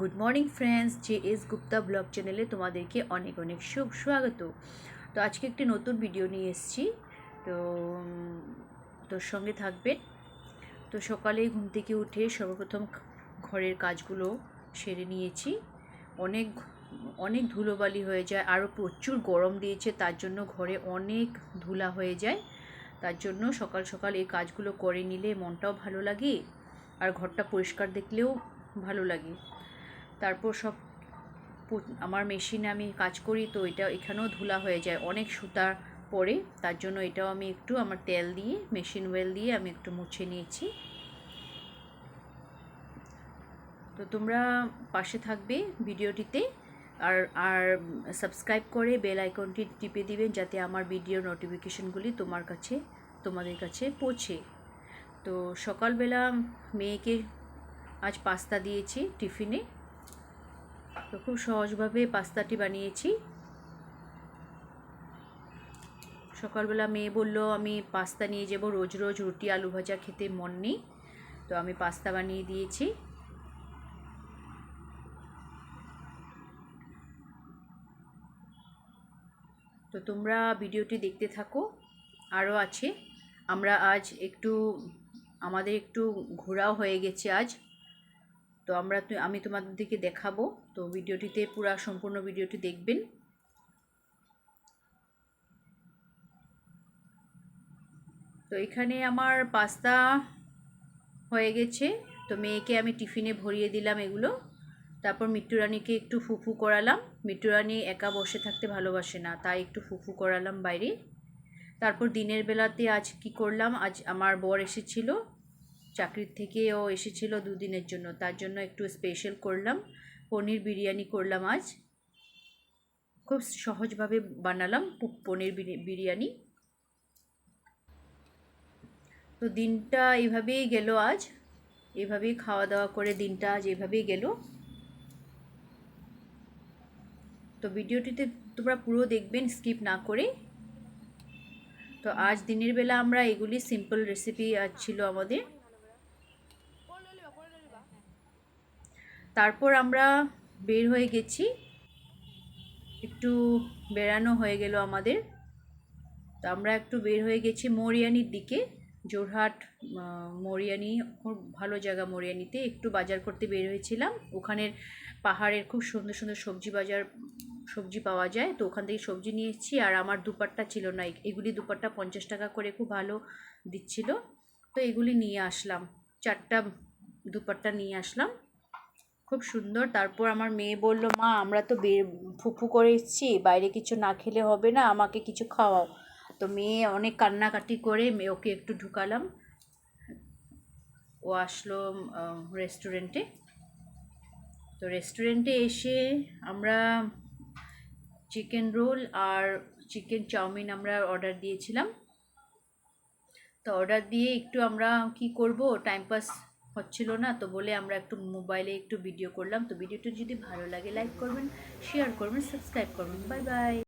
Good morning friends J S Gupta blog চ্যানেলে তোমাদেরকে অনেক অনেক শুভ স্বাগত। তো আজকে একটি নতুন ভিডিও নিয়ে এসেছি। তো তোর সঙ্গে থাকবেন। তো সকালে ঘুম থেকে উঠে সর্বপ্রথম ঘরের কাজগুলো সেরে নিয়েছি। অনেক অনেক ধুলোবালি হয়ে যায়। আরও প্রচুর গরম দিয়েছে, তার জন্য ঘরে অনেক ধুলা হয়ে যায়। তার জন্য সকাল সকাল এই কাজগুলো করে নিলে মনটাও ভালো লাগে, আর ঘরটা পরিষ্কার দেখলেও ভালো লাগে। তারপর সব আমার মেশিনে আমি কাজ করি, তো এটা এখানেও ধুলা হয়ে যায়। অনেক সুতা পরে তার জন্য এটাও আমি একটু আমার তেল দিয়ে, মেশিন ওয়েল দিয়ে আমি একটু মুছে নিয়েছি। তো তোমরা পাশে থাকবে ভিডিওটিতে, আর আর সাবস্ক্রাইব করে বেল আইকনটি টিপে দিবেন, যাতে আমার ভিডিও নোটিফিকেশনগুলি তোমার কাছে, তোমাদের কাছে পৌঁছে। তো সকালবেলা মেয়েকে আজ পাস্তা দিয়েছি টিফিনে। তো খুব সহজভাবে পাস্তাটি বানিয়েছি। সকালবেলা মেয়ে বলল, আমি পাস্তা নিয়ে যাব রোজ রোজ রুটি, আলু ভাজা খেতে মন নেই, তো আমি পাস্তা বানিয়ে দিয়েছি। তো তোমরা ভিডিওটি দেখতে থাকো, আরও আছে। আমরা আজ একটু, আমাদের একটু ঘোরাও হয়ে গেছে আজ। তো আমরা আমি তোমাদেরকে দেখাবো। তো ভিডিওটিতে পুরো সম্পূর্ণ ভিডিওটি দেখবেন। তো এখানে আমার পাস্তা হয়ে গেছে। তো মেয়েকে আমি টিফিনে ভরিয়ে দিলাম এগুলো। তারপর মিট্টুরানিকে একটু ফুফু করালাম। মিট্টুরানি একা বসে থাকতে ভালোবাসে না, তাই একটু ফুফু করালাম বাইরে। তারপর দিনের বেলাতে আজ কি করলাম? আজ আমার বর এসেছিল। চাকরির থেকেও এসেছিল দুদিনের জন্য, তার জন্য একটু স্পেশাল করলাম। পনির বিরিয়ানি করলাম আজ। খুব সহজভাবে বানালাম পনির বিরি- বিরিয়ানি। তো দিনটা এইভাবেই গেল আজ। এভাবেই খাওয়া দাওয়া করে দিনটা আজ এভাবেই গেল। তো ভিডিওটিতে তোমরা পুরো দেখবেন স্কিপ না করে। তো আজ দিনের বেলা আমরা এগুলি সিম্পল রেসিপি আজ ছিল আমাদের। তারপর আমরা বের হয়ে গেছি। একটু বেড়ানো হয়ে গেল আমাদের। তো আমরা একটু বের হয়ে গেছি মরিয়ানির দিকে। জোরহাট মরিয়ানি, খুব ভালো জায়গা মরিয়ানিতে। একটু বাজার করতে বের হয়েছিলাম। ওখানের পাহাড়ের খুব সুন্দর সুন্দর সবজি বাজার, সবজি পাওয়া যায়। তো ওখান থেকে সবজি নিয়ে এসেছি আর আমার দুপাট্টা ছিল না। এগুলি দুপাট্টা পঞ্চাশ টাকা করে খুব ভালো দিচ্ছিল। তো এগুলি নিয়ে আসলাম। চারটা দুপাট্টা নিয়ে আসলাম। খুব সুন্দর। তারপর আমার মেয়ে বলল, মা, আমরা তো ফুফু করে এসেছি, বাইরে কিছু না খেলে হবে না, আমাকে কিছু খাওয়াও। তো মেয়ে অনেক কান্নাকাটি করে মেয়ে ওকে একটু ঢুকালাম। ও আসলো রেস্টুরেন্টে তো রেস্টুরেন্টে এসে আমরা চিকেন রোল আর চিকেন চাউমিন আমরা অর্ডার দিয়েছিলাম। তো অর্ডার দিয়ে একটু আমরা কি করব টাইম পাস হচ্ছিল না, তো বলে আমরা একটু মোবাইলে একটু ভিডিও করলাম। তো ভিডিওটি যদি ভালো লাগে লাইক করবেন শেয়ার করবেন সাবস্ক্রাইব করবেন। Bye bye